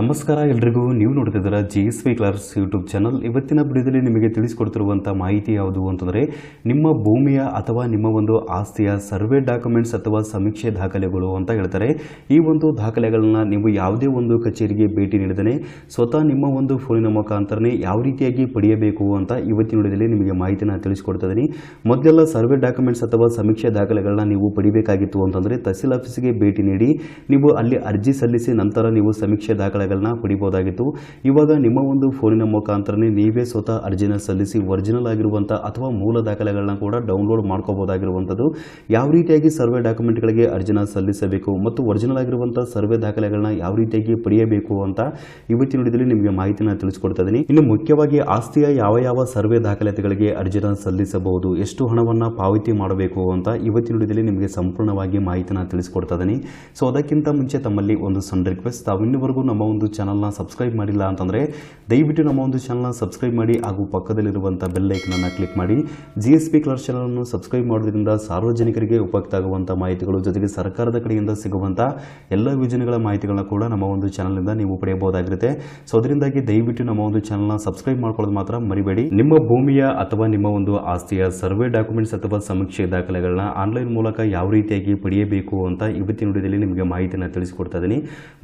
ನಮಸ್ಕಾರ ಎಲ್ರಿಗೂ. ನೀವು ನೋಡ್ತಿದ್ದೀರ G S V colours YouTube channel ಇವತ್ತಿನ ವಿಡಿಯೋದಲ್ಲಿ ನಿಮಗೆ ತಿಳಿಸಿಕೊಡ್ತಿರುವಂಥ ಮಾಹಿತಿ ಯಾವುದು ಅಂತಂದರೆ, ನಿಮ್ಮ ಭೂಮಿಯ ಅಥವಾ ನಿಮ್ಮ ಒಂದು ಆಸ್ತಿಯ ಸರ್ವೆ ಡಾಕ್ಯುಮೆಂಟ್ಸ್ ಅಥವಾ ಸಮೀಕ್ಷೆ ದಾಖಲೆಗಳು ಅಂತ ಹೇಳ್ತಾರೆ. ಈ ಒಂದು ದಾಖಲೆಗಳನ್ನ ನೀವು ಯಾವುದೇ ಒಂದು ಕಚೇರಿಗೆ ಭೇಟಿ ನೀಡಿದರೆ, ಸ್ವತಃ ನಿಮ್ಮ ಒಂದು ಫೋನಿನ ಮುಖಾಂತರನೇ ಯಾವ ರೀತಿಯಾಗಿ ಪಡೆಯಬೇಕು ಅಂತ ಇವತ್ತಿನ ವಿಡಿಯೋದಲ್ಲಿ ನಿಮಗೆ ಮಾಹಿತಿನ ತಿಳಿಸ್ಕೊಡ್ತಾ ಇದ್ದೀನಿ ಮೊದಲೆಲ್ಲ ಸರ್ವೆ ಡಾಕ್ಯುಮೆಂಟ್ಸ್ ಅಥವಾ ಸಮೀಕ್ಷೆ ದಾಖಲೆಗಳನ್ನ ನೀವು ಪಡಿಬೇಕಾಗಿತ್ತು ಅಂತಂದರೆ, ತಹಸೀಲ್ ಆಫೀಸಿಗೆ ಭೇಟಿ ನೀಡಿ, ನೀವು ಅಲ್ಲಿ ಅರ್ಜಿ ಸಲ್ಲಿಸಿ ನಂತರ ನೀವು ಸಮೀಕ್ಷೆ ದಾಖಲೆಗಳನ್ನ ಪಡಿಬೋದಾಗಿತ್ತು. ಇವಾಗ ನಿಮ್ಮ ಒಂದು ಫೋನಿನ ಮುಖಾಂತರನೇ ನೀವೇ ಸ್ವತಃ ಅರ್ಜಿನ ಸಲ್ಲಿಸಿ ಒರಿಜಿನಲ್ ಆಗಿರುವಂಥ ಅಥವಾ ಮೂಲ ದಾಖಲೆಗಳನ್ನ ಕೂಡ ಡೌನ್ಲೋಡ್ ಮಾಡ್ಕೋಬೋದಾಗಿರುವಂಥದ್ದು ಯಾವ ರೀತಿಯಾಗಿ ಸರ್ವೆ ಡಾಕ್ಯುಮೆಂಟ್ಗಳಿಗೆ ಅರ್ಜಿನ ಸಲ್ಲಿಸಬೇಕು ಮತ್ತು ಒರಿಜಿನಲ್ ಆಗಿರುವಂತಹ ಸರ್ವೆ ದಾಖಲೆಗಳನ್ನ ಯಾವ ರೀತಿಯಾಗಿ ಪಡೆಯಬೇಕು ಅಂತ ಇವತ್ತಿನ ನುಡಿದಲ್ಲಿ ನಿಮಗೆ ಮಾಹಿತಿನ ತಿಳಿಸ್ಕೊಡ್ತಾ ಇದ್ದೀನಿ. ಇನ್ನು ಮುಖ್ಯವಾಗಿ ಆಸ್ತಿಯ ಯಾವ ಯಾವ ಸರ್ವೆ ದಾಖಲೆಗಳಿಗೆ ಅರ್ಜಿನ ಸಲ್ಲಿಸಬಹುದು, ಎಷ್ಟು ಹಣವನ್ನು ಪಾವತಿ ಮಾಡಬೇಕು ಅಂತ ಇವತ್ತಿನ ನುಡಿದಲ್ಲಿ ನಿಮಗೆ ಸಂಪೂರ್ಣವಾಗಿ ಮಾಹಿತಿನ ತಿಳಿಸ್ಕೊಡ್ತಾ ಇದ್ದೀನಿ. ಸೊ ಅದಕ್ಕಿಂತ ಮುಂಚೆ ತಮ್ಮಲ್ಲಿ ಒಂದು ಸಣ್ಣ ರಿಕ್ವೆಸ್ಟ್ ತಾವು ಇನ್ನುವರೆಗೂ ನಮ್ಮ ಒಂದು ಚಾನಲ್ನ ಸಬ್ಸ್ಕ್ರೈಬ್ ಮಾಡಿಲ್ಲ ಅಂತಂದರೆ ದಯವಿಟ್ಟು ನಮ್ಮ ಒಂದು ಚಾನಲ್ನ ಸಬ್ಸ್ಕ್ರೈಬ್ ಮಾಡಿ ಹಾಗೂ ಪಕ್ಕದಲ್ಲಿರುವಂಥ ಬೆಲ್ ಐಕನನ್ನು ಕ್ಲಿಕ್ ಮಾಡಿ. ಜಿ ಎಸ್ ಪಿ ಕ್ಲರ್ ಚಾನಲನ್ನು ಸಬ್ಸ್ಕ್ರೈಬ್ ಮಾಡೋದ್ರಿಂದ ಸಾರ್ವಜನಿಕರಿಗೆ ಉಪಯುಕ್ತ ಆಗುವಂಥ ಮಾಹಿತಿಗಳು ಜೊತೆಗೆ ಸರ್ಕಾರದ ಕಡೆಯಿಂದ ಸಿಗುವಂಥ ಎಲ್ಲ ಯೋಜನೆಗಳ ಮಾಹಿತಿಗಳನ್ನ ಕೂಡ ನಮ್ಮ ಒಂದು ಚಾನಲ್ನಿಂದ ನೀವು ಪಡೆಯಬಹುದಾಗಿರುತ್ತೆ. ಸೊ ಅದರಿಂದಾಗಿ ದಯವಿಟ್ಟು ನಮ್ಮ ಒಂದು ಚಾನಲ್ನ ಸಬ್ಸ್ಕ್ರೈಬ್ ಮಾಡ್ಕೊಳ್ಳೋದು ಮಾತ್ರ ಮರಿಬೇಡಿ. ನಿಮ್ಮ ಭೂಮಿಯ ಅಥವಾ ನಿಮ್ಮ ಒಂದು ಆಸ್ತಿಯ ಸರ್ವೆ ಡಾಕ್ಯುಮೆಂಟ್ಸ್ ಅಥವಾ ಸಮೀಕ್ಷೆ ದಾಖಲೆಗಳನ್ನ ಆನ್ಲೈನ್ ಮೂಲಕ ಯಾವ ರೀತಿಯಾಗಿ ಪಡೆಯಬೇಕು ಅಂತ ಇವತ್ತಿನ ನಿಮಗೆ ಮಾಹಿತಿಯನ್ನು ತಿಳಿಸಿಕೊಡ್ತಾ ಇದ್ದೀನಿ.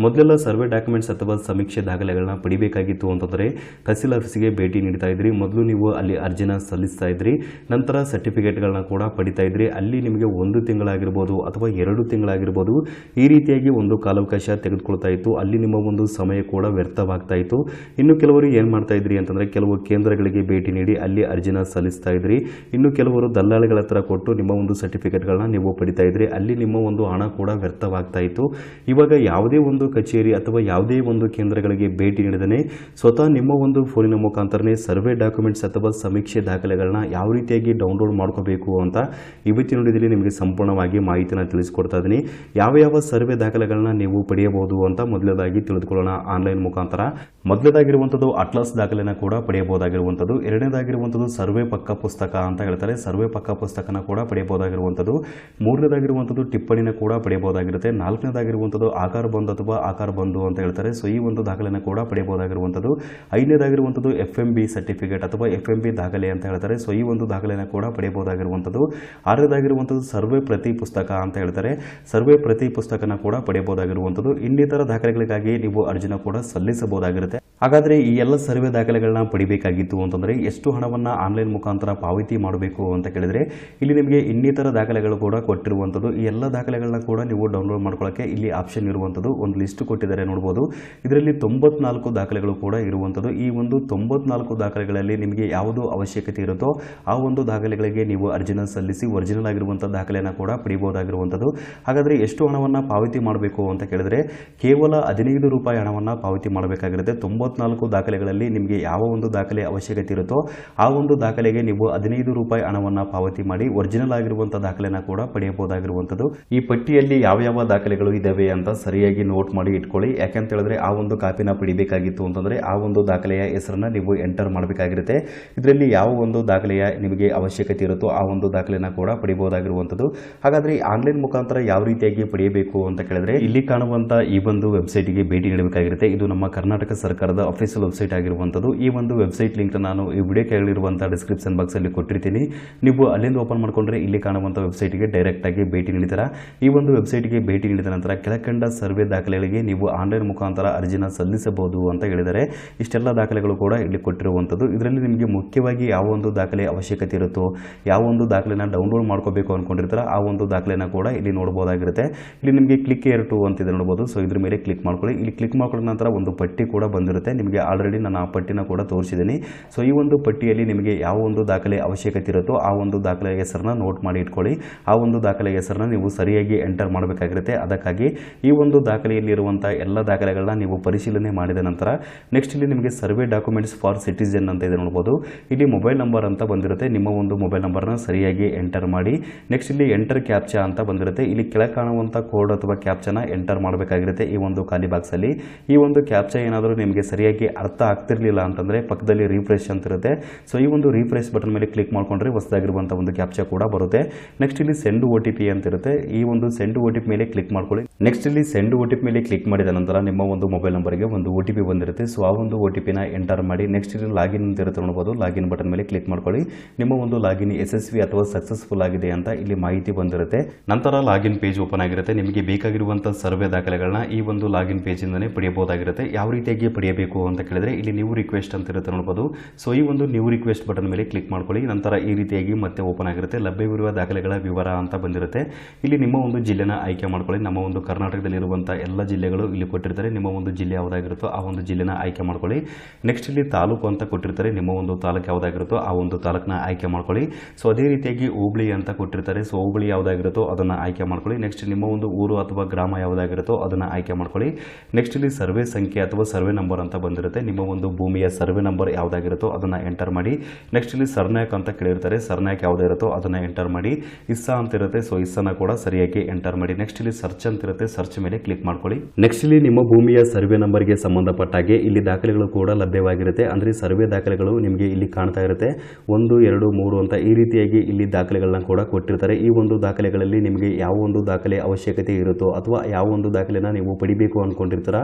ಮೊದಲೆಲ್ಲ ಸರ್ವೆ ಡಾಕ್ಯುಮೆಂಟ್ಸ್ ಅಥವಾ ಸಮೀಕ್ಷೆ ದಾಖಲೆಗಳನ್ನ ಪಡಿಬೇಕಾಗಿತ್ತು ಅಂತಂದರೆ ತಹಸೀಲ್ ಆಫೀಸಿಗೆ ಭೇಟಿ ನೀಡ್ತಾ ಇದ್ರಿ. ಮೊದಲು ನೀವು ಅಲ್ಲಿ ಅರ್ಜಿನ ಸಲ್ಲಿಸ್ತಾ ಇದ್ರಿ. ನಂತರ ಸರ್ಟಿಫಿಕೇಟ್ಗಳನ್ನ ಕೂಡ ಪಡಿತಾ ಇದ್ರಿ. ಅಲ್ಲಿ ನಿಮಗೆ ಒಂದು ತಿಂಗಳಾಗಿರ್ಬೋದು ಅಥವಾ ಎರಡು ತಿಂಗಳಾಗಿರ್ಬೋದು ಈ ರೀತಿಯಾಗಿ ಒಂದು ಕಾಲಾವಕಾಶ ತೆಗೆದುಕೊಳ್ತಾ ಇತ್ತು. ಅಲ್ಲಿ ನಿಮ್ಮ ಒಂದು ಸಮಯ ಕೂಡ ವ್ಯರ್ಥವಾಗ್ತಾ ಇತ್ತು. ಇನ್ನು ಕೆಲವರು ಏನು ಮಾಡ್ತಾ ಇದ್ರಿ ಅಂತಂದರೆ ಕೆಲವು ಕೇಂದ್ರಗಳಿಗೆ ಭೇಟಿ ನೀಡಿ ಅಲ್ಲಿ ಅರ್ಜಿನ ಸಲ್ಲಿಸ್ತಾ ಇದ್ರಿ. ಇನ್ನು ಕೆಲವರು ದಲ್ಲಾಳಿಗಳ ಹತ್ರ ಕೊಟ್ಟು ನಿಮ್ಮ ಒಂದು ಸರ್ಟಿಫಿಕೇಟ್ಗಳನ್ನ ನೀವು ಪಡಿತಾ ಇದ್ರಿ. ಅಲ್ಲಿ ನಿಮ್ಮ ಒಂದು ಹಣ ಕೂಡ ವ್ಯರ್ಥವಾಗ್ತಾ ಇತ್ತು. ಇವಾಗ ಯಾವುದೇ ಒಂದು ಕಚೇರಿ ಅಥವಾ ಯಾವುದೇ ಒಂದು ಕೇಂದ್ರಗಳಿಗೆ ಭೇಟಿ ನೀಡಿದ್ದೇನೆ. ಸ್ವತಃ ನಿಮ್ಮ ಒಂದು ಫೋನಿನ ಮುಖಾಂತರನೇ ಸರ್ವೆ ಡಾಕ್ಯುಮೆಂಟ್ಸ್ ಅಥವಾ ಸಮೀಕ್ಷೆ ದಾಖಲೆಗಳನ್ನ ಯಾವ ರೀತಿಯಾಗಿ ಡೌನ್ಲೋಡ್ ಮಾಡ್ಕೋಬೇಕು ಅಂತ ಇವತ್ತಿನ ನುಡಿದಲ್ಲಿ ನಿಮಗೆ ಸಂಪೂರ್ಣವಾಗಿ ಮಾಹಿತಿಯನ್ನು ತಿಳಿಸಿಕೊಡ್ತಾ ಇದ್ದೀನಿ. ಯಾವ ಯಾವ ಸರ್ವೆ ದಾಖಲೆಗಳನ್ನ ನೀವು ಪಡೆಯಬಹುದು ಅಂತ ಮೊದಲನೇದಾಗಿ ತಿಳಿದುಕೊಳ್ಳೋಣ. ಆನ್ಲೈನ್ ಮುಖಾಂತರ ಮೊದಲನೇದಾಗಿರುವಂಥದ್ದು ಅಟ್ಲಾಸ್ ದಾಖಲೆನ ಕೂಡ ಪಡೆಯಬಹುದಾಗಿರುವಂಥದ್ದು. ಎರಡನೇದಾಗಿರುವಂಥದ್ದು ಸರ್ವೆ ಪಕ್ಕ ಪುಸ್ತಕ ಅಂತ ಹೇಳ್ತಾರೆ. ಸರ್ವೆ ಪಕ್ಕ ಪುಸ್ತಕನ ಕೂಡ ಪಡೆಯಬಹುದಾಗಿರುವಂಥದ್ದು. ಮೂರನೇದಾಗಿರುವಂಥದ್ದು ಟಿಪ್ಪಣಿನ ಕೂಡ ಪಡೆಯಬಹುದಾಗಿರುತ್ತೆ. ನಾಲ್ಕನೇದಾಗಿರುವಂಥದ್ದು ಆಕಾರ ಬಂದು ಅಥವಾ ಆಕಾರ ಬಂದು ಅಂತ ಹೇಳ್ತಾರೆ. ಸೊ ಈ ಒಂದು ದಾಖಲೆಯನ್ನು ಕೂಡ ಪಡೆಯಬಹುದಾಗಿರುವಂಥದ್ದು. ಐದನೇದಾಗಿರುವಂಥದ್ದು ಎಫ್ ಎಂ ಬಿ ಸರ್ಟಿಫಿಕೇಟ್ ಅಥವಾ ಎಫ್ ಎಂ ಬಿ ದಾಖಲೆ ಅಂತ ಹೇಳ್ತಾರೆ. ಸೊ ಈ ಒಂದು ದಾಖಲೆಯನ್ನು ಕೂಡ ಪಡೆಯಬಹುದಾಗಿರುವಂಥದ್ದು. ಆರನೇದಾಗಿರುವಂಥದ್ದು ಸರ್ವೆ ಪ್ರತಿ ಪುಸ್ತಕ ಅಂತ ಹೇಳ್ತಾರೆ. ಸರ್ವೆ ಪ್ರತಿ ಪುಸ್ತಕನ ಕೂಡ ಪಡೆಯಬಹುದಾಗಿರುವಂಥದ್ದು. ಇನ್ನಿತರ ದಾಖಲೆಗಳಿಗಾಗಿ ನೀವು ಅರ್ಜಿನ ಕೂಡ ಸಲ್ಲಿಸಬಹುದಾಗಿರುತ್ತೆ. ಹಾಗಾದರೆ ಈ ಎಲ್ಲ ಸರ್ವೆ ದಾಖಲೆಗಳನ್ನ ಪಡಿಬೇಕಾಗಿತ್ತು ಅಂತಂದರೆ ಎಷ್ಟು ಹಣವನ್ನು ಆನ್ಲೈನ್ ಮುಖಾಂತರ ಪಾವತಿ ಮಾಡಬೇಕು ಅಂತ ಕೇಳಿದರೆ ಇಲ್ಲಿ ನಿಮಗೆ ಇನ್ನಿತರ ದಾಖಲೆಗಳು ಕೂಡ ಕೊಟ್ಟಿರುವಂಥದ್ದು ಈ ಎಲ್ಲ ದಾಖಲೆಗಳನ್ನ ಕೂಡ ನೀವು ಡೌನ್ಲೋಡ್ ಮಾಡ್ಕೊಳ್ಳೋಕ್ಕೆ ಇಲ್ಲಿ ಆಪ್ಷನ್ ಇರುವಂಥದ್ದು ಒಂದು ಲಿಸ್ಟ್ ಕೊಟ್ಟಿದ್ದಾರೆ ನೋಡ್ಬೋದು. ಇದರಲ್ಲಿ ತೊಂಬತ್ನಾಲ್ಕು ದಾಖಲೆಗಳು ಕೂಡ ಇರುವಂಥದ್ದು ಈ ಒಂದು ತೊಂಬತ್ನಾಲ್ಕು ದಾಖಲೆಗಳಲ್ಲಿ ನಿಮಗೆ ಯಾವುದು ಅವಶ್ಯಕತೆ ಇರುತ್ತೋ ಆ ಒಂದು ದಾಖಲೆಗಳಿಗೆ ನೀವು ಅರ್ಜಿನ ಸಲ್ಲಿಸಿ ಒರಿಜಿನಲ್ ಆಗಿರುವಂಥ ದಾಖಲೆಯನ್ನು ಕೂಡ ಪಡಿಬೋದಾಗಿರುವಂಥದ್ದು ಹಾಗಾದರೆ ಎಷ್ಟು ಹಣವನ್ನು ಪಾವತಿ ಮಾಡಬೇಕು ಅಂತ ಕೇಳಿದರೆ ಕೇವಲ ಹದಿನೈದು ರೂಪಾಯಿ ಹಣವನ್ನು ಪಾವತಿ ಮಾಡಬೇಕಾಗಿರುತ್ತೆ. ತೊಂಬತ್ನಾಲ್ಕು ದಾಖಲೆಗಳಲ್ಲಿ ನಿಮಗೆ ಯಾವ ಒಂದು ದಾಖಲೆ ಅವಶ್ಯಕತೆ ಇರುತ್ತೋ ಆ ಒಂದು ದಾಖಲೆಗೆ ನೀವು ಹದಿನೈದು ರೂಪಾಯಿ ಹಣವನ್ನು ಪಾವತಿ ಮಾಡಿ ಒರಿಜಿನಲ್ ಆಗಿರುವಂಥ ದಾಖಲೆನ ಕೂಡ ಪಡೆಯಬಹುದಾಗಿರುವಂಥದ್ದು. ಈ ಪಟ್ಟಿಯಲ್ಲಿ ಯಾವ ಯಾವ ದಾಖಲೆಗಳು ಇದ್ದಾವೆ ಅಂತ ಸರಿಯಾಗಿ ನೋಟ್ ಮಾಡಿ ಇಟ್ಕೊಳ್ಳಿ. ಯಾಕಂತ ಹೇಳಿದ್ರೆ ಆ ಒಂದು ಕಾಪಿನ ಪಡಿಬೇಕಾಗಿತ್ತು ಅಂತಂದರೆ ಆ ಒಂದು ದಾಖಲೆಯ ಹೆಸರನ್ನ ನೀವು ಎಂಟರ್ ಮಾಡಬೇಕಾಗಿರುತ್ತೆ. ಇದರಲ್ಲಿ ಯಾವ ಒಂದು ದಾಖಲೆಯ ನಿಮಗೆ ಅವಶ್ಯಕತೆ ಇರುತ್ತೋ ಆ ಒಂದು ದಾಖಲೆನ ಕೂಡ ಪಡಿಬಹುದಾಗಿರುವಂಥದ್ದು. ಹಾಗಾದರೆ ಆನ್ಲೈನ್ ಮುಖಾಂತರ ಯಾವ ರೀತಿಯಾಗಿ ಪಡೆಯಬೇಕು ಅಂತ ಕೇಳಿದ್ರೆ ಇಲ್ಲಿ ಕಾಣುವಂತಹ ಈ ಒಂದು ವೆಬ್ಸೈಟ್ಗೆ ಭೇಟಿ ನೀಡಬೇಕಾಗಿರುತ್ತೆ. ಇದು ನಮ್ಮ ಕರ್ನಾಟಕ ಸರ್ಕಾರದ ಅಫಿಷಿಯಲ್ ವೆಬ್ಸೈಟ್ ಆಗಿರುವಂಥದ್ದು. ಈ ಒಂದು ವೆಬ್ಸೈಟ್ ಲಿಂಕ್ ನಾನು ಈ ವಿಡಿಯೋ ಕೆಳಗಿರುವಂಥ ಡಿಸ್ಕ್ರಿಪ್ಷನ್ ಬಾಕ್ಸಲ್ಲಿ ಕೊಟ್ಟಿರ್ತೀನಿ. ನೀವು ಅಲ್ಲಿಂದ ಓಪನ್ ಮಾಡಿಕೊಂಡ್ರೆ ಇಲ್ಲಿ ಕಾಣುವಂಥ ವೆಬ್ಸೈಟ್ಗೆ ಡೈರೆಕ್ಟಾಗಿ ಭೇಟಿ ನೀಡಿದಾರ. ಈ ಒಂದು ವೆಬ್ಸೈಟ್ಗೆ ಭೇಟಿ ನೀಡಿದ ನಂತರ ಕೆಳಕಂಡ ಸರ್ವೆ ದಾಖಲೆಗಳಿಗೆ ನೀವು ಆನ್ಲೈನ್ ಮುಖಾಂತರ ಅರ್ಜಿನ ಸಲ್ಲಿಸಬಹುದು ಅಂತ ಹೇಳಿದರೆ, ಇಷ್ಟೆಲ್ಲ ದಾಖಲೆಗಳು ಕೂಡ ಇಲ್ಲಿ ಕೊಟ್ಟಿರುವಂಥದ್ದು. ಇದರಲ್ಲಿ ನಿಮಗೆ ಮುಖ್ಯವಾಗಿ ಯಾವ ಒಂದು ದಾಖಲೆ ಅವಶ್ಯಕತೆ ಇರುತ್ತೋ, ಯಾವ ಒಂದು ದಾಖಲೆನ ಡೌನ್ಲೋಡ್ ಮಾಡ್ಕೋಬೇಕು ಅಂದ್ಕೊಂಡಿರ್ತಾರೆ ಆ ಒಂದು ದಾಖಲೆನ ಕೂಡ ಇಲ್ಲಿ ನೋಡ್ಬೋದಾಗಿರುತ್ತೆ ಇಲ್ಲಿ ನಿಮಗೆ ಕ್ಲಿಕ್ ಏರ್ ಟು ಅಂತಿದೆ ನೋಡ್ಬೋದು ಸೊ ಇದ್ರ ಮೇಲೆ ಕ್ಲಿಕ್ ಮಾಡ್ಕೊಳ್ಳಿ. ಇಲ್ಲಿ ಕ್ಲಿಕ್ ಮಾಡ್ಕೊಂಡ ನಂತರ ಒಂದು ಪಟ್ಟಿ ಕೂಡ ಬಂದಿರುತ್ತೆ. ನಿಮಗೆ ಆಲ್ರೆಡಿ ನಾನು ಆ ಪಟ್ಟಿನ ಕೂಡ ತೋರಿಸಿದ್ದೀನಿ. ಸೊ ಈ ಒಂದು ಪಟ್ಟಿಯಲ್ಲಿ ನಿಮಗೆ ಯಾವ ಒಂದು ದಾಖಲೆ ಅವಶ್ಯಕತೆ ಇರುತ್ತೋ ಆ ಒಂದು ದಾಖಲೆ ಹೆಸರನ್ನ ನೋಟ್ ಮಾಡಿ ಇಟ್ಕೊಳ್ಳಿ. ಆ ಒಂದು ದಾಖಲೆ ಹೆಸರನ್ನ ನೀವು ಸರಿಯಾಗಿ ಎಂಟರ್ ಮಾಡಬೇಕಾಗಿರುತ್ತೆ. ಅದಕ್ಕಾಗಿ ಈ ಒಂದು ದಾಖಲೆಯಲ್ಲಿ ಇರುವಂತಹ ಎಲ್ಲ ದಾಖಲೆಗಳನ್ನ ನೀವು ಪರಿಶೀಲನೆ ಮಾಡಿದ ನಂತರ ನೆಕ್ಸ್ಟ್ ಇಲ್ಲಿ ನಿಮಗೆ ಸರ್ವೆ ಡಾಕ್ಯುಮೆಂಟ್ಸ್ ಫಾರ್ ಸಿಟಿಸನ್ ಅಂತ ಇದೆ ನೋಡ್ಬೋದು. ಇಲ್ಲಿ ಮೊಬೈಲ್ ನಂಬರ್ ಅಂತ ಬಂದಿರುತ್ತೆ. ನಿಮ್ಮ ಒಂದು ಮೊಬೈಲ್ ನಂಬರ್ನ ಸರಿಯಾಗಿ ಎಂಟರ್ ಮಾಡಿ. ನೆಕ್ಸ್ಟ್ ಇಲ್ಲಿ ಎಂಟರ್ ಕ್ಯಾಪ್ಚಾ ಅಂತ ಬಂದಿರುತ್ತೆ. ಇಲ್ಲಿ ಕೆಳಗೆ ಕಾಣುವಂಥ ಕೋಡ್ ಅಥವಾ ಕ್ಯಾಪ್ಚನ ಎಂಟರ್ ಮಾಡಬೇಕಾಗಿರುತ್ತೆ ಈ ಒಂದು ಖಾಲಿ ಬಾಕ್ಸಲ್ಲಿ ಈ ಒಂದು ಕ್ಯಾಪ್ಚಾ ಏನಾದರೂ ನಿಮಗೆ ಸರಿಯಾಗಿ ಅರ್ಥ ಆಗ್ತಿರ್ಲಿಲ್ಲ ಅಂತಂದರೆ ಪಕ್ಕದಲ್ಲಿ ರಿಫ್ರೆಶ್ ಅಂತ ಇರುತ್ತೆ. ಸೊ ಈ ಒಂದು ರೀಫ್ರೆಶ್ ಬಟನ್ ಮೇಲೆ ಕ್ಲಿಕ್ ಮಾಡ್ಕೊಂಡ್ರೆ ಹೊಸದಾಗಿರುವಂಥ ಒಂದು ಕ್ಯಾಪ್ಚಾ ಕೂಡ ಬರುತ್ತೆ. ನೆಕ್ಸ್ಟ್ ಇಲ್ಲಿ ಸೆಂಡ್ ಒ ಟಿ ಪಿ ಅಂತ ಇರುತ್ತೆ. ಈ ಒಂದು ಸೆಂಡ್ ಒ ಮೇಲೆ ಕ್ಲಿಕ್ ಮಾಡ್ಕೊಳ್ಳಿ. ನೆಕ್ಸ್ಟ್ ಇಲ್ಲಿ ಸೆಂಡ್ ಒ ಮೇಲೆ ಕ್ಲಿಕ್ ಮಾಡಿದ ನಂತರ ನಿಮ್ಮ ಒಂದು ಮೊಬೈಲ್ ನಂಬರ್ಗೆ ಒಂದು ಒ ಟಿ ಪಿ ಬಂದಿರುತ್ತೆ. ಸೊ ಆ ಒಂದು ಒ ಟಿ ಪಿನ ಎಂಟರ್ ಮಾಡಿ ನೆಕ್ಸ್ಟ್ ಇಲ್ಲಿ ಲಾಗಿನ್ ಅಂತ ಇರುತ್ತೆ ನೋಡ್ಬೋದು. ಲಾಗಿನ್ ಬಟನ್ ಮೇಲೆ ಕ್ಲಿಕ್ ಮಾಡ್ಕೊಳ್ಳಿ. ನಿಮ್ಮ ಒಂದು ಲಾಗಿನ್ ಯಶಸ್ವಿ ಅಥವಾ ಸಕ್ಸಸ್ಫುಲ್ ಆಗಿದೆ ಅಂತ ಇಲ್ಲಿ ಮಾಹಿತಿ ಬಂದಿರುತ್ತೆ. ನಂತರ ಲಾಗಿನ್ ಪೇಜ್ ಓಪನ್ ಆಗಿರುತ್ತೆ. ನಿಮಗೆ ಬೇಕಾಗಿರುವಂತಹ ಸರ್ವೆ ದಾಖಲೆಗಳನ್ನ ಈ ಒಂದು ಲಾಗಿನ್ ಪೇಜಿಂದನೇ ಪಡೆಯಬಹುದಾಗಿರುತ್ತೆ. ಯಾವ ರೀತಿಯಾಗಿ ಪಡೆಯಬೇಕು ಅಂತ ಕೇಳಿದ್ರೆ ಇಲ್ಲಿ ನ್ಯೂ ರಿಕ್ವೆಸ್ಟ್ ಅಂತ ಇರುತ್ತೆ ನೋಡ್ಬೋದು. ಸೊ ಈ ಒಂದು ನ್ಯೂ ರಿಕ್ವೆಸ್ಟ್ ಬಟನ್ ಮೇಲೆ ಕ್ಲಿಕ್ ಮಾಡ್ಕೊಳ್ಳಿ. ನಂತರ ಈ ರೀತಿಯಾಗಿ ಮತ್ತೆ ಓಪನ್ ಆಗಿರುತ್ತೆ. ಲಭ್ಯವಿರುವ ದಾಖಲೆಗಳ ವಿವರ ಅಂತ ಬಂದಿರುತ್ತೆ. ಇಲ್ಲಿ ನಿಮ್ಮ ಒಂದು ಜಿಲ್ಲೆನ ಆಯ್ಕೆ ಮಾಡ್ಕೊಳ್ಳಿ. ನಮ್ಮ ಒಂದು ಕರ್ನಾಟಕದಲ್ಲಿರುವಂಥ ಎಲ್ಲ ಜಿಲ್ಲೆಗಳು ಇಲ್ಲಿ ಕೊಟ್ಟಿರ್ತಾರೆ. ನಿಮ್ಮ ಒಂದು ಜಿಲ್ಲೆ ಯಾವುದಾಗಿರುತ್ತೋ ಆ ಒಂದು ಜಿಲ್ಲೆನ ಆಯ್ಕೆ ಮಾಡ್ಕೊಳ್ಳಿ. ನೆಕ್ಸ್ಟ್ ಇಲ್ಲಿ ತಾಲೂಕು ಅಂತ ಕೊಟ್ಟಿರ್ತಾರೆ. ನಿಮ್ಮ ಒಂದು ತಾಲೂಕು ಯಾವುದಾಗಿರುತ್ತೋ ಆ ಒಂದು ತಾಲೂಕನ್ನ ಆಯ್ಕೆ ಮಾಡ್ಕೊಳ್ಳಿ. ಸೊ ಅದೇ ರೀತಿಯಾಗಿ ಹೋಬಳಿ ಅಂತ ಕೊಟ್ಟಿರ್ತಾರೆ. ಸೊ ಹೋಬಳಿ ಯಾವುದಾಗಿರುತ್ತೋ ಅದನ್ನು ಆಯ್ಕೆ ಮಾಡ್ಕೊಳ್ಳಿ. ನೆಕ್ಸ್ಟ್ ನಿಮ್ಮ ಒಂದು ಊರು ಅಥವಾ ಗ್ರಾಮ ಯಾವುದಾಗಿರುತ್ತೋ ಅದನ್ನು ಆಯ್ಕೆ ಮಾಡ್ಕೊಳ್ಳಿ. ನೆಕ್ಸ್ಟ್ ಇಲ್ಲಿ ಸರ್ವೆ ಸಂಖ್ಯೆ ಅಥವಾ ಸರ್ವೆ ನಂಬರ್ ಅಂತ ಬಂದಿರುತ್ತೆ. ನಿಮ್ಮ ಒಂದು ಭೂಮಿಯ ಸರ್ವೆ ನಂಬರ್ ಯಾವುದಾಗಿರುತ್ತೋ ಅದನ್ನು ಎಂಟರ್ ಮಾಡಿ. ನೆಕ್ಸ್ಟ್ ಇಲ್ಲಿ ಸರ್ನಾಯಕ್ ಅಂತ ಕೇಳಿರ್ತಾರೆ. ಸರ್ನಾಯಕ್ ಯಾವುದೇ ಇರುತ್ತೋ ಅದನ್ನು ಎಂಟರ್ ಮಾಡಿ. ಇಸ್ಸಾ ಅಂತ ಇರುತ್ತೆ ಸೊ ಇಸ್ಸನ್ನ ಕೂಡ ಸರಿಯಾಗಿ ಎಂಟರ್ ಮಾಡಿ. ನೆಕ್ಸ್ಟ್ ಇಲ್ಲಿ ಸರ್ಚ್ ಅಂತ ಇರುತ್ತೆ ಸರ್ಚ್ ಮೇಲೆ ಕ್ಲಿಕ್ ಮಾಡ್ಕೊಳ್ಳಿ. ನೆಕ್ಸ್ಟ್ ಇಲ್ಲಿ ನಿಮ್ಮ ಭೂಮಿಯ ಸರ್ವೆ ನಂಬರ್ಗೆ ಸಂಬಂಧಪಟ್ಟ ಹಾಗೆ ಇಲ್ಲಿ ದಾಖಲೆಗಳು ಕೂಡ ಲಭ್ಯವಾಗಿರುತ್ತೆ. ಅಂದರೆ ಸರ್ವೆ ದಾಖಲೆಗಳು ನಿಮಗೆ ಇಲ್ಲಿ ಕಾಣ್ತಾ ಇರುತ್ತೆ. ಒಂದು, ಎರಡು, ಮೂರು ಅಂತ ಈ ರೀತಿಯಾಗಿ ಇಲ್ಲಿ ದಾಖಲೆಗಳನ್ನ ಕೂಡ ಕೊಟ್ಟಿರ್ತಾರೆ. ಈ ಒಂದು ದಾಖಲೆಗಳಲ್ಲಿ ನಿಮಗೆ ಯಾವ ಒಂದು ದಾಖಲೆ ಅವಶ್ಯಕತೆ ಇರುತ್ತೋ ಅಥವಾ ಯಾವ ಒಂದು ದಾಖಲೆನ ನೀವು ಪಡಿಬೇಕು ಅನ್ಕೊಂಡಿರ್ತಾರ,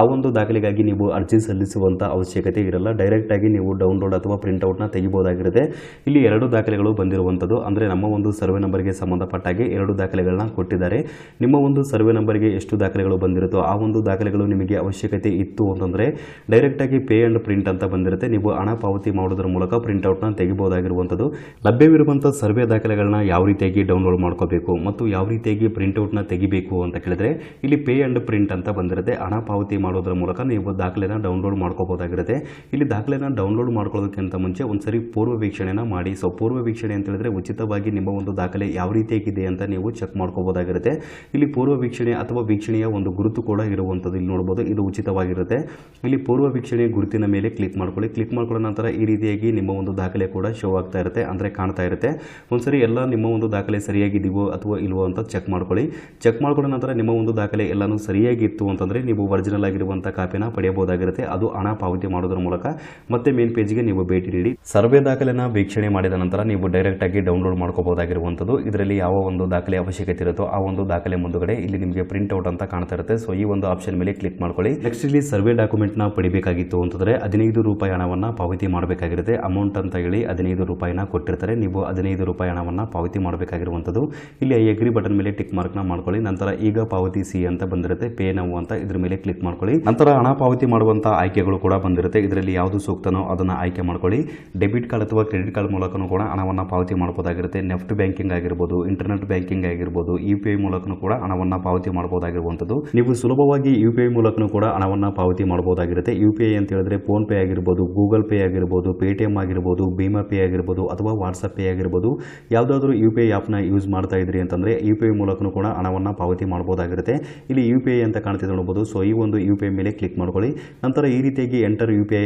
ಆ ಒಂದು ದಾಖಲೆಗಾಗಿ ನೀವು ಅರ್ಜಿ ಸಲ್ಲಿಸುವಂಥ ಅವಶ್ಯಕತೆ ಇರಲ್ಲ. ಡೈರೆಕ್ಟ್ ಆಗಿ ನೀವು ಡೌನ್ಲೋಡ್ ಅಥವಾ ಪ್ರಿಂಟ್ಔಟ್ನ ತೆಗಿಬಹುದಾಗಿರುತ್ತೆ. ಇಲ್ಲಿ ಎರಡು ದಾಖಲೆಗಳು ಬಂದಿರುವಂಥದ್ದು ಅಂದರೆ ನಮ್ಮ ಒಂದು ಸರ್ವೆ ನಂಬರ್ಗೆ ಸಂಬಂಧಪಟ್ಟ ಹಾಗೆ ಎರಡು ದಾಖಲೆಗಳನ್ನ ಕೊಟ್ಟಿದ್ದಾರೆ. ನಿಮ್ಮ ಒಂದು ಸರ್ವೆ ನಂಬರ್ಗೆ ಎಷ್ಟು ದಾಖಲೆಗಳು ಬಂದಿರುತ್ತೋ ಆ ಒಂದು ದಾಖಲೆಗಳು ನಿಮಗೆ ಅವಶ್ಯಕತೆ ಇತ್ತು ಅಂತಂದರೆ ಡೈರೆಕ್ಟಾಗಿ ಪೇ ಆ್ಯಂಡ್ ಪ್ರಿಂಟ್ ಅಂತ ಬಂದಿರುತ್ತೆ. ನೀವು ಹಣ ಪಾವತಿ ಮಾಡೋದ್ರ ಮೂಲಕ ಪ್ರಿಂಟ್ಔಟ್ನ ತೆಗಿಬಹುದಾಗಿರುವಂಥದ್ದು ಲಭ್ಯವಿರುವಂಥ ಸರ್ವೆ ದಾಖಲೆಗಳನ್ನ ಯಾವ ರೀತಿಯಾಗಿ ಡೌನ್ಲೋಡ್ ಮಾಡ್ಕೋಬೇಕು ಮತ್ತು ಯಾವ ರೀತಿಯಾಗಿ ಪ್ರಿಂಟ್ಔಟ್ನ ತೆಗಿಬೇಕು ಅಂತ ಕೇಳಿದ್ರೆ ಇಲ್ಲಿ ಪೇ ಆ್ಯಂಡ್ ಪ್ರಿಂಟ್ ಅಂತ ಬಂದಿರುತ್ತೆ. ಹಣ ಪಾವತಿ ಮಾಡೋದ್ರ ಮೂಲಕ ನೀವು ದಾಖಲೆನ ಡೌನ್ಲೋಡ್ ಮಾಡ್ಕೋಬೋದಾಗಿರುತ್ತೆ. ಇಲ್ಲಿ ದಾಖಲೆನ ಡೌನ್ಲೋಡ್ ಮಾಡ್ಕೊಳ್ಳೋದಕ್ಕಿಂತ ಮುಂಚೆ ಒಂದ್ಸರಿ ಪೂರ್ವ ವೀಕ್ಷಣೆನ ಮಾಡಿ. ಸೊ ಪೂರ್ವ ವೀಕ್ಷಣೆ ಅಂತ ಹೇಳಿದ್ರೆ ಉಚಿತವಾಗಿ ನಿಮ್ಮ ಒಂದು ದಾಖಲೆ ಯಾವ ರೀತಿಯಾಗಿದೆ ಅಂತ ನೀವು ಚೆಕ್ ಮಾಡ್ಕೋಬೋದಾಗಿರುತ್ತೆ. ಇಲ್ಲಿ ಪೂರ್ವ ವೀಕ್ಷಣೆ ಅಥವಾ ವೀಕ್ಷಣೆಯ ಒಂದು ಗುರುತು ಕೂಡ ಇರುವಂಥದ್ದು ಇಲ್ಲಿ ನೋಡ್ಬೋದು. ಇದು ಉಚಿತವಾಗಿರುತ್ತೆ. ಇಲ್ಲಿ ಪೂರ್ವ ವೀಕ್ಷಣೆ ಗುರುತಿನ ಮೇಲೆ ಕ್ಲಿಕ್ ಮಾಡ್ಕೊಳ್ಳಿ. ಕ್ಲಿಕ್ ಮಾಡ್ಕೊಳ್ಳೋ ನಂತರ ಈ ರೀತಿಯಾಗಿ ನಿಮ್ಮ ಒಂದು ದಾಖಲೆ ಕೂಡ ಶೋ ಆಗ್ತಾ ಇರುತ್ತೆ, ಅಂದರೆ ಕಾಣ್ತಾ ಇರುತ್ತೆ. ಒಂದ್ಸರಿ ಎಲ್ಲ ನಿಮ್ಮ ಒಂದು ದಾಖಲೆ ಸರಿಯಾಗಿದೆಯೋ ಅಥವಾ ಇಲ್ವೋ ಅಂತ ಚೆಕ್ ಮಾಡ್ಕೊಳ್ಳಿ. ಚೆಕ್ ಮಾಡ್ಕೊಂಡ ನಂತರ ನಿಮ್ಮ ಒಂದು ದಾಖಲೆ ಎಲ್ಲನೂ ಸರಿಯಾಗಿತ್ತು ಅಂತಂದರೆ ನೀವು ಒರಿಜಿನಲ್ ಆಗಿರುವಂಥ ಕಾಪಿನ ಪಡೆಯಬಹುದಾಗಿರುತ್ತೆ. ಅದು ಹಣ ಪಾವತಿ ಮಾಡೋದ್ರ ಮೂಲಕ ಮತ್ತೆ ಮೇನ್ ಪೇಜ್ಗೆ ನೀವು ಭೇಟಿ ನೀಡಿ. ಸರ್ವೆ ದಾಖಲೆನ ವೀಕ್ಷಣೆ ಮಾಡಿದ ನಂತರ ನೀವು ಡೈರೆಕ್ಟ್ ಆಗಿ ಡೌನ್ಲೋಡ್ ಮಾಡ್ಕೋಬಹುದಾಗಿರುವಂಥದ್ದು ಇದರಲ್ಲಿ ಯಾವ ಒಂದು ದಾಖಲೆ ಅವಶ್ಯಕತೆ ಇರುತ್ತೋ ಆ ಒಂದು ದಾಖಲೆ ಮುಂದುಗಡೆ ಇಲ್ಲಿ ನಿಮಗೆ ಪ್ರಿಂಟ್ ಔಟ್ ಅಂತ ಕಾಣ್ತಾ ಇರುತ್ತೆ ಸೊ ಈ ಒಂದು ಆಪ್ಷನ್ ಮೇಲೆ ಕ್ಲಿಕ್ ಮಾಡ್ಕೊಳ್ಳಿ. ನೆಕ್ಸ್ಟ್ ಇಲ್ಲಿ ಸರ್ವೆ ಡಾಕ್ಯುಮೆಂಟ್ನ ಪಡಿಬೇಕಾಗಿತ್ತು ಅಂತಂದರೆ ಹದಿನೈದು ರೂಪಾಯಿ ಹಣವನ್ನ ಪಾವತಿ ಮಾಡಬೇಕಾಗಿರುತ್ತೆ. ಅಮೌಂಟ್ ಅಂತ ಹೇಳಿ ಹದಿನೈದು ರೂಪಾಯಿನ ಕೊಟ್ಟಿರ್ತಾರೆ. ನೀವು ಹದಿನೈದು ರೂಪಾಯಿ ಹಣವನ್ನು ಪಾವತಿ ಮಾಡಬೇಕಾಗಿರುವಂಥದ್ದು ಇಲ್ಲಿ ಐ ಅಗ್ರಿ ಬಟನ್ ಮೇಲೆ ಟಿಕ್ ಮಾರ್ಕ್ನ ಮಾಡ್ಕೊಳ್ಳಿ. ನಂತರ ಈಗ ಪಾವತಿಸಿ ಅಂತ ಬಂದಿರುತ್ತೆ. ಪೇ ನೋವು ಅಂತ ಇದ್ರ ಮೇಲೆ ಕ್ಲಿಕ್ ಮಾಡ್ಕೊಳ್ಳಿ. ನಂತರ ಹಣ ಪಾವತಿ ಮಾಡುವಂಥ ಆಯ್ಕೆಗಳು ಕೂಡ ಬಂದಿರುತ್ತೆ. ಇದರಲ್ಲಿ ಯಾವುದು ಸೂಕ್ತನೋ ಅದನ್ನು ಆಯ್ಕೆ ಮಾಡ್ಕೊಳ್ಳಿ. ಡೆಬಿಟ್ ಕಾರ್ಡ್ ಅಥವಾ ಕ್ರೆಡಿಟ್ ಕಾರ್ಡ್ ಮೂಲಕನೂ ಕೂಡ ಹಣವನ್ನು ಪಾವತಿ ಮಾಡಬಹುದಾಗಿರುತ್ತೆ ನೆಫ್ಟ್ ಬ್ಯಾಂಕಿಂಗ್ ಆಗಿರ್ಬೋದು, ಇಂಟರ್ನೆಟ್ ಬ್ಯಾಂಕಿಂಗ್ ಆಗಿರ್ಬೋದು, ಯು ಪಿ ಐ ಮೂಲಕನೂ ಕೂಡ ಹಣವನ್ನು ಪಾವತಿ ಮಾಡಬಹುದಾಗಿರುವಂಥದ್ದು ನೀವು ಸುಲಭವಾಗಿ ಯು ಪಿ ಐ ಮೂಲಕನೂ ಕೂಡ ಹಣವನ್ನು ಪಾವತಿ ಮಾಡಬಹುದಾಗಿರುತ್ತೆ ಯು ಪಿ ಐ ಅಂತ ಹೇಳಿದ್ರೆ ಫೋನ್ ಪೇ ಆಗಿರ್ಬೋದು, ಗೂಗಲ್ ಪೇ ಆಗಿರ್ಬೋದು, ಪೇಟಿಎಂ ಆಗಿರ್ಬೋದು, ಭೀಮಾ ಪೇ ಆಗಿರ್ಬೋದು ಅಥವಾ ವಾಟ್ಸಪ್ ಪೇ ಆಗಿರ್ಬೋದು. ಯಾವುದಾದ್ರೂ ಯು ಪಿ ಐ ಆ್ಯಪ್ನ ಯೂಸ್ ಮಾಡ್ತಾ ಇದ್ರಿ ಅಂತಂದರೆ ಯು ಪಿ ಐ ಮೂಲಕನೂ ಕೂಡ ಹಣವನ್ನು ಪಾವತಿ ಮಾಡಬಹುದಾಗಿರುತ್ತೆ ಇಲ್ಲಿ ಯು ಪಿ ಐ ಅಂತ ಕಾಣ್ತಿದೆ ನೋಡ್ಬೋದು. ಸೊ ಈ ಒಂದು ಯು ಪಿ ಐ ಮೇಲೆ ಕ್ಲಿಕ್ ಮಾಡ್ಕೊಳ್ಳಿ. ನಂತರ ಈ ರೀತಿಯಾಗಿ ಎಂಟರ್ ಯು ಪಿ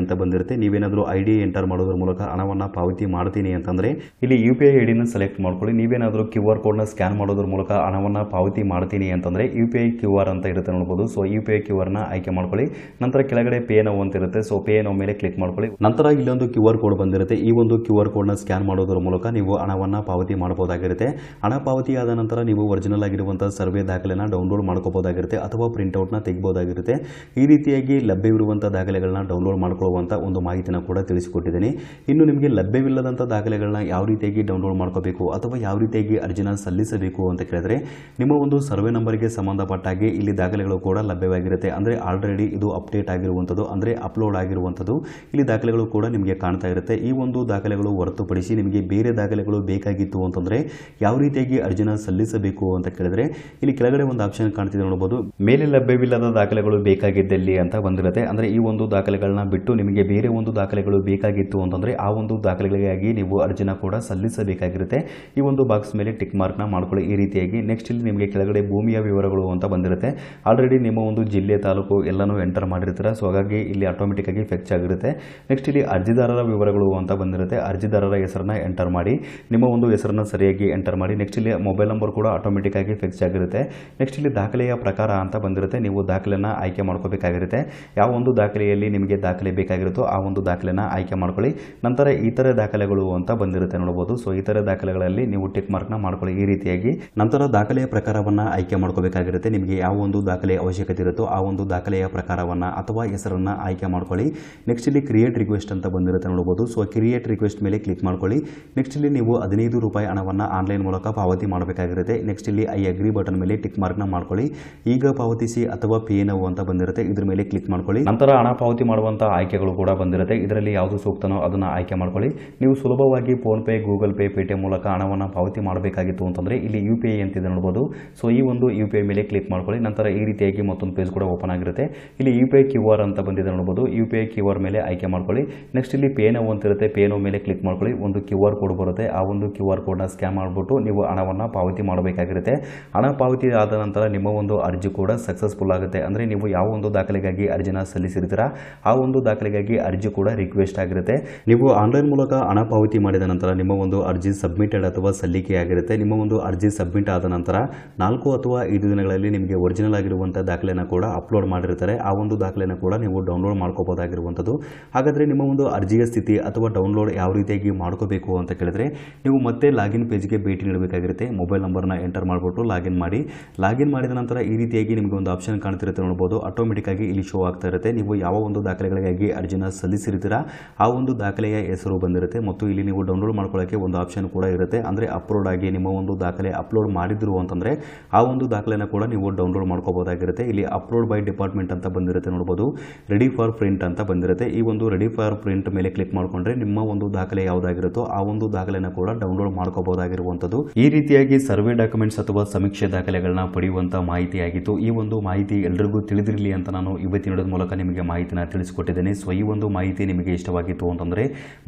ಅಂತ ಬಂದಿರುತ್ತೆ. ನೀವೇನಾದರೂ ಐ ಡಿ ಎಂಟರ್ ಮಾಡೋದ್ರ ಮೂಲಕ ಹಣವನ್ನು ಪಾವತಿ ಮಾಡ್ತೀನಿ ಅಂತಂದರೆ ಇಲ್ಲಿ U P I I select ಮಾಡ್ಕೊಳ್ಳಿ. ನೀವೇನಾದರೂ ಕ್ಯೂ ಆರ್ ಕೋಡ್ನ ಸ್ಕ್ಯಾನ್ ಮಾಡೋದ್ರ ಮೂಲಕ ಹಣವನ್ನು ಪಾವತಿ ಮಾಡ್ತೀನಿ ಅಂತಂದರೆ U P I Q R ಅಂತ ಇರುತ್ತೆ ನೋಡ್ಬೋದು. So U P I Q ಆರ್ನ ಆಯ್ಕೆ ಮಾಡ್ಕೊಳ್ಳಿ. ನಂತರ ಕೆಳಗಡೆ ಪೇ ನೋವು ಅಂತ ಇರುತ್ತೆ. ಸೊ ಪೇ ನೋವು ಮೇಲೆ ಕ್ಲಿಕ್ ಮಾಡ್ಕೊಳ್ಳಿ. ನಂತರ ಇಲ್ಲೊಂದು ಕ್ಯೂ ಆರ್ ಕೋಡ್ ಬಂದಿರುತ್ತೆ. ಈ ಒಂದು ಕ್ಯೂ ಆರ್ ಕೋಡ್ನ ಸ್ಕ್ಯಾನ್ ಮಾಡೋದ್ರ ಮೂಲಕ ನೀವು ಹಣವನ್ನು ಪಾವತಿ ಮಾಡಬಹುದಾಗಿರುತ್ತೆ ಹಣ ಪಾವತಿ ಆದ ನಂತರ ನೀವು ಒರಿಜಿನಲ್ ಆಗಿರುವಂಥ ಸರ್ವೆ ದಾಖಲೆನ ಡೌನ್ಲೋಡ್ ಮಾಡ್ಕೋಬೋದಾಗಿರುತ್ತೆ ಅಥವಾ ಪ್ರಿಂಟ್ಔಟ್ನ ತೆಗಿಬೋದಾಗಿರುತ್ತೆ. ಈ ರೀತಿಯಾಗಿ ಲಭ್ಯವಿರುವಂಥ ದಾಖಲೆಗಳನ್ನ ಡೌನ್ಲೋಡ್ ಮಾಡ್ಕೊಳ್ಳುವಂಥ ಒಂದು ಮಾಹಿತಿನ ಕೂಡ ತಿಳಿಸಿಕೊಟ್ಟಿದ್ದೀನಿ. ಇನ್ನು ನಿಮಗೆ ಲಭ್ಯವಿಲ್ಲದಂಥ ದಾಖಲೆಗಳನ್ನ ಯಾವ ರೀತಿಯಾಗಿ ಡೌನ್ಲೋಡ್ ಮಾಡ್ಕೋಬೇಕು ಅಥವಾ ಯಾವ ರೀತಿಯಾಗಿ ಅರ್ಜಿನ ಸಲ್ಲಿಸಬೇಕು ಅಂತ ಕೇಳಿದ್ರೆ ನಿಮ್ಮ ಒಂದು ಸರ್ವೆ ನಂಬರ್ಗೆ ಸಂಬಂಧಪಟ್ಟ ಹಾಗೆ ಇಲ್ಲಿ ದಾಖಲೆಗಳು ಕೂಡ ಲಭ್ಯವಾಗಿರುತ್ತೆ. ಅಂದರೆ ಆಲ್ರೆಡಿ ಇದು ಅಪ್ಡೇಟ್ ಆಗಿರುವಂಥದ್ದು ಅಂದರೆ ಅಪ್ಲೋಡ್ ಆಗಿರುವಂಥದ್ದು ಇಲ್ಲಿ ದಾಖಲೆಗಳು ಕೂಡ ನಿಮಗೆ ಕಾಣ್ತಾ ಇರುತ್ತೆ. ಈ ಒಂದು ದಾಖಲೆಗಳು ಹೊರತುಪಡಿಸಿ ನಿಮಗೆ ಬೇರೆ ದಾಖಲೆಗಳು ಬೇಕಾಗಿತ್ತು ಅಂತಂದರೆ ಯಾವ ರೀತಿಯಾಗಿ ಅರ್ಜಿನ ಸಲ್ಲಿಸಬೇಕು ಅಂತ ಕೇಳಿದ್ರೆ ಇಲ್ಲಿ ಕೆಳಗಡೆ ಒಂದು ಆಪ್ಷನ್ ಕಾಣ್ತಿದೆ ನೋಡಬಹುದು ಮೇಲೆ ಲಭ್ಯವಿಲ್ಲದ ದಾಖಲೆಗಳು ಬೇಕಾಗಿದ್ದಲ್ಲಿ ಅಂತ ಬಂದಿರುತ್ತೆ ಅಂದರೆ ಈ ಒಂದು ದಾಖಲೆಗಳನ್ನ ಬಿಟ್ಟು ನಿಮಗೆ ಬೇರೆ ಒಂದು ದಾಖಲೆಗಳು ಬೇಕಾಗಿತ್ತು ಅಂತಂದರೆ ಆ ಒಂದು ದಾಖಲೆಗಳಿಗಾಗಿ ನೀವು ಅರ್ಜಿನ ಕೂಡ ಸಲ್ಲಿಸಬೇಕಾಗಿರುತ್ತೆ. ಈ ಒಂದು ಬಾಕ್ಸ್ ಮೇಲೆ ಟಿಕ್ ಮಾರ್ಕ್ನ ಮಾಡ್ಕೊಳ್ಳಿ ಈ ರೀತಿಯಾಗಿ. ನೆಕ್ಸ್ಟ್ ಇಲ್ಲಿ ನಿಮಗೆ ಕೆಳಗಡೆ ಭೂಮಿಯ ವಿವರಗಳು ಅಂತ ಬಂದಿರುತ್ತೆ. ಆಲ್ರೆಡಿ ನಿಮ್ಮ ಒಂದು ಜಿಲ್ಲೆ, ತಾಲೂಕು ಎಲ್ಲನೂ ಎಂಟರ್ ಮಾಡಿರ್ತೀರ. ಸೊ ಹಾಗಾಗಿ ಇಲ್ಲಿ ಆಟೋಮೆಟಿಕ್ಕಾಗಿ ಫೆಚ್ ಆಗಿರುತ್ತೆ. ನೆಕ್ಸ್ಟ್ ಇಲ್ಲಿ ಅರ್ಜಿದಾರರ ವಿವರಗಳು ಅಂತ ಬಂದಿರುತ್ತೆ. ಅರ್ಜಿದಾರರ ಹೆಸರನ್ನ ಎಂಟರ್ ಮಾಡಿ. ನಿಮ್ಮ ಒಂದು ಹೆಸರನ್ನ ಸರಿಯಾಗಿ ಎಂಟರ್ ಮಾಡಿ. ನೆಕ್ಸ್ಟ್ ಇಲ್ಲಿ ಮೊಬೈಲ್ ನಂಬರ್ ಕೂಡ ಆಟೋಮೆಟಿಕ್ಕಾಗಿ ಫಿಕ್ಸ್ ಆಗಿರುತ್ತೆ. ನೆಕ್ಸ್ಟ್ ಇಲ್ಲಿ ದಾಖಲೆಯ ಪ್ರಕಾರ ಅಂತ ಬಂದಿರುತ್ತೆ. ನೀವು ದಾಖಲೆಯನ್ನು ಆಯ್ಕೆ ಮಾಡ್ಕೋಬೇಕಾಗಿರುತ್ತೆ. ಯಾವ ಒಂದು ದಾಖಲೆಯಲ್ಲಿ ನಿಮಗೆ ದಾಖಲೆ ಬೇಕಾಗಿರುತ್ತೋ ಆ ಒಂದು ದಾಖಲೆನ ಆಯ್ಕೆ ಮಾಡ್ಕೊಳ್ಳಿ. ನಂತರ ಇತರೆ ದಾಖಲೆಗಳು ಅಂತ ಬಂದಿರುತ್ತೆ ನೋಡಬಹುದು ಸೊ ಇತರೆ ದಾಖಲೆಗಳಲ್ಲಿ ನೀವು ಟಿಕ್ ಮಾರ್ಕ್ನ ಮಾಡ್ಕೊಳ್ಳಿ ಈ ರೀತಿಯಾಗಿ. ನಂತರ ದಾಖಲೆಯ ಪ್ರಕಾರವನ್ನು ಆಯ್ಕೆ ಮಾಡ್ಕೋಬೇಕಾಗಿರುತ್ತೆ. ನಿಮಗೆ ಯಾವ ಒಂದು ದಾಖಲೆ ಅವಶ್ಯಕತೆ ಇರುತ್ತೋ ಆ ಒಂದು ದಾಖಲೆಯ ಪ್ರಕಾರವನ್ನು ಅಥವಾ ಹೆಸರನ್ನು ಆಯ್ಕೆ ಮಾಡ್ಕೊಳ್ಳಿ. ನೆಕ್ಸ್ಟ್ ಇಲ್ಲಿ ಕ್ರಿಯೇಟ್ ರಿಕ್ವೆಸ್ಟ್ ಅಂತ ಬಂದಿರುತ್ತೆ ನೋಡಬಹುದು ಸೊ ಕ್ರಿಯೇಟ್ ರಿಕ್ವೆಸ್ಟ್ ಮೇಲೆ ಕ್ಲಿಕ್ ಮಾಡ್ಕೊಳ್ಳಿ. ನೆಕ್ಸ್ಟ್ ಇಲ್ಲಿ ನೀವು ಹದಿನೈದು ರೂಪಾಯಿ ಹಣವನ್ನು ಆನ್ಲೈನ್ ಮೂಲಕ ಪಾವತಿ ಮಾಡಬೇಕಾಗಿರುತ್ತೆ. ನೆಕ್ಸ್ಟ್ ಇಲ್ಲಿ ಐ ಅಗ್ರಿ ಬಟನ್ ಮೇಲೆ ಟಿಕ್ ಮಾರ್ಕ್ನ ಮಾಡ್ಕೊಳ್ಳಿ. ಈಗ ಪಾವತಿಸಿ ಅಥವಾ ಪೇ ನೋವು ಅಂತ ಬಂದಿರುತ್ತೆ. ಇದ್ರ ಮೇಲೆ ಕ್ಲಿಕ್ ಮಾಡ್ಕೊಳ್ಳಿ. ನಂತರ ಹಣ ಪಾವತಿ ಮಾಡುವಂತಹ ಆಯ್ಕೆಗಳು ಕೂಡ ಬಂದಿರುತ್ತೆ. ಇದರಲ್ಲಿ ಯಾವುದು ಸೂಕ್ತನೋ ಅದನ್ನು ಆಯ್ಕೆ ಮಾಡ್ಕೊಳ್ಳಿ. ನೀವು ಸುಲಭವಾಗಿ PhonePe, Google Pay, Paytm ಮೂಲಕ ಹಣವನ್ನು ಪಾವತಿ ಮಾಡಬೇಕಾಗಿತ್ತು ಅಂತಂದರೆ ಇಲ್ಲಿ ಯು ಪಿ ಐ ಅಂತಿದೆ ನೋಡ್ಬೋದು. ಸೊ, ಈ ಒಂದು ಯು ಪಿ ಐ ಮೇಲೆ ಕ್ಲಿಕ್ ಮಾಡ್ಕೊಳ್ಳಿ. ನಂತರ ಈ ರೀತಿಯಾಗಿ ಮತ್ತೊಂದು ಪೇಜ್ ಕೂಡ ಓಪನ್ ಆಗಿರುತ್ತೆ. ಇಲ್ಲಿ U P I Q R ಅಂತ ಬಂದಿದೆ ನೋಡಬಹುದು U P I Q R ಮೇಲೆ ಆಯ್ಕೆ ಮಾಡ್ಕೊಳ್ಳಿ. ನೆಕ್ಸ್ಟ್ ಇಲ್ಲಿ ಪೇ ನೋವು ಅಂತ ಇರುತ್ತೆ. ಪೇ ನೋವು ಮೇಲೆ ಕ್ಲಿಕ್ ಮಾಡ್ಕೊಳ್ಳಿ. ಒಂದು ಕ್ಯೂ ಆರ್ ಕೋಡ್ ಬರುತ್ತೆ. ಆ ಒಂದು ಕ್ಯೂ ಆರ್ ಕೋಡ್ನ ಸ್ಕ್ಯಾನ್ ಮಾಡಿಬಿಟ್ಟು ನೀವು ಹಣವನ್ನು ಪಾವತಿ ಮಾಡಬೇಕಾಗಿರುತ್ತೆ. ಹಣ ಪಾವತಿ ಆದ ನಂತರ ನಿಮ್ಮ ಒಂದು ಅರ್ಜಿ ಕೂಡ ಸಕ್ಸಸ್ಫುಲ್ ಆಗುತ್ತೆ. ಅಂದರೆ ನೀವು ಯಾವ ಒಂದು ದಾಖಲೆಗಾಗಿ ಅರ್ಜಿನ ಸಲ್ಲಿಸಿರ್ತೀರಾ ಆ ಒಂದು ದಾಖಲೆಗಾಗಿ ಅರ್ಜಿ ಕೂಡ ರಿಕ್ವೆಸ್ಟ್ ಆಗಿರುತ್ತೆ. ನೀವು ಆನ್ಲೈನ್ ಮೂಲಕ ಹಣ ಪಾವತಿ ಮಾಡಿದ ನಂತರ ನಿಮ್ಮ ಒಂದು ಅರ್ಜಿ ಸಬ್ಮಿಟೆಡ್ ಅಥವಾ ಸಲ್ಲಿಕೆ ಆಗಿರುತ್ತೆ ನಿಮ್ಮ ಒಂದು ಅರ್ಜಿ ಸಬ್ಮಿಟ್ ಆದ ನಂತರ ನಾಲ್ಕು ಅಥವಾ ಐದು ದಿನಗಳಲ್ಲಿ ನಿಮಗೆ ಒರಿಜಿನಲ್ ಆಗಿರುವಂತಹ ದಾಖಲೆನ ಕೂಡ ಅಪ್ಲೋಡ್ ಮಾಡಿರ್ತಾರೆ. ಆ ಒಂದು ದಾಖಲೆನ ಕೂಡ ನೀವು ಡೌನ್ಲೋಡ್ ಮಾಡ್ಕೋಬೋದಾಗಿರುವಂಥದ್ದು ಹಾಗಾದರೆ ನಿಮ್ಮ ಒಂದು ಅರ್ಜಿಯ ಸ್ಥಿತಿ ಅಥವಾ ಡೌನ್ಲೋಡ್ ಯಾವ ರೀತಿಯಾಗಿ ಮಾಡ್ಕೋಬೇಕು ಅಂತ ಕೇಳಿದ್ರೆ ನೀವು ಮತ್ತೆ ಲಾಗಿನ್ ಪೇಜ್ಗೆ ಭೇಟಿ ನೀಡಬೇಕಾಗಿರುತ್ತೆ. ಮೊಬೈಲ್ ನಂಬರ್ನ ಎಂಟರ್ ಮಾಡಿಬಿಟ್ಟು ಲಾಗಿನ್ ಮಾಡಿ. ಲಾಗಿನ್ ಮಾಡಿದ ನಂತರ ಈ ರೀತಿಯಾಗಿ ನಿಮಗೆ ಒಂದು ಆಪ್ಷನ್ ಕಾಣ್ತಿರುತ್ತೆ ನೋಡ್ಬೋದು. ಆಟೋಮೆಟಿಕ್ ಆಗಿ ಇಲ್ಲಿ ಶೋ ಆಗ್ತಾ ಇರುತ್ತೆ. ನೀವು ಯಾವ ಒಂದು ದಾಖಲೆಗಳಿಗಾಗಿ ಅರ್ಜಿನ ಸಲ್ಲಿಸಿರ್ತೀರಾ, ಆ ಒಂದು ದಾಖಲೆಯ ಹೆಸರು ಬಂದಿರುತ್ತೆ ಮತ್ತು ಇಲ್ಲಿ ನೀವು ಡೌನ್ಲೋಡ್ ಮಾಡ್ಕೊಳ್ಳೋಕ್ಕೆ ಒಂದು ಆಪ್ಷನ್ ಕೂಡ ಇರುತ್ತೆ. ಅಂದರೆ ಅಪ್ಲೋಡ್ ಆಗಿ ನಿಮ್ಮ ಒಂದು ದಾಖಲೆ ಅಪ್ಲೋಡ್ ಮಾಡಿದ್ರು ಅಂತಂದರೆ ಆ ಒಂದು ದಾಖಲೆನ ಕೂಡ ನೀವು ಡೌನ್ಲೋಡ್ ಮಾಡ್ಕೋಬೋದಾಗಿರುತ್ತೆ. ಇಲ್ಲಿ ಅಪ್ಲೋಡ್ ಬೈ ಡಿಪಾರ್ಟ್ಮೆಂಟ್ ಅಂತ ಬಂದಿರುತ್ತೆ ನೋಡ್ಬೋದು. ರೆಡಿ ಫಾರ್ ಪ್ರಿಂಟ್ ಅಂತ ಬಂದಿರುತ್ತೆ. ಈ ಒಂದು ರೆಡಿ ಫಾರ್ ಪ್ರಿಂಟ್ ಮೇಲೆ ಕ್ಲಿಕ್ ಮಾಡಿಕೊಂಡ್ರೆ ನಿಮ್ಮ ಒಂದು ದಾಖಲೆ ಯಾವುದಾಗಿರುತ್ತೋ ಆ ಒಂದು ದಾಖಲೆನ ಕೂಡ ಡೌನ್ಲೋಡ್ ಮಾಡ್ಕೋಬಹುದಾಗಿರುವಂಥದ್ದು ಈ ರೀತಿಯಾಗಿ ಸರ್ವೆ ಡಾಕ್ಯುಮೆಂಟ್ಸ್ ಅಥವಾ ಸಮೀಕ್ಷೆ ದಾಖಲೆಗಳನ್ನ ಪಡೆಯುವಂಥ ಮಾಹಿತಿಯಾಗಿತ್ತು. ಈ ಒಂದು ಮಾಹಿತಿ ಎಲ್ರಿಗೂ ತಿಳಿದಿರಲಿ ಅಂತ ನಾನು ಇವತ್ತಿನ ಮೂಲಕ ನಿಮಗೆ ಮಾಹಿತಿನ ತಿಳಿಸಿಕೊಟ್ಟಿದ್ದೇನೆ. ಸೊ ಈ ಒಂದು ಮಾಹಿತಿ ನಿಮಗೆ ಇಷ್ಟವಾಗಿತ್ತು ಅಂತಂದರೆ,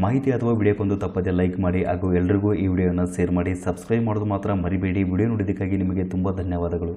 ಮಾಹಿತಿ ಅಥವಾ ವಿಡಿಯೋಕ್ಕೊಂದು ತಪ್ಪದೆ ಲೈಕ್ ಮಾಡಿ ಹಾಗೂ ಎಲ್ರಿಗೂ ಈ ವಿಡಿಯೋನ ಶೇರ್ ಮಾಡಿ, ಸಬ್ಸ್ಕ್ರೈಬ್ ಮಾಡೋದು ಮಾತ್ರ ಮರಿಬೇಡಿ. ವಿಡಿಯೋ ನೋಡಿದ್ದಕ್ಕಾಗಿ ನಿಮಗೆ ತುಂಬ ಧನ್ಯವಾದಗಳು.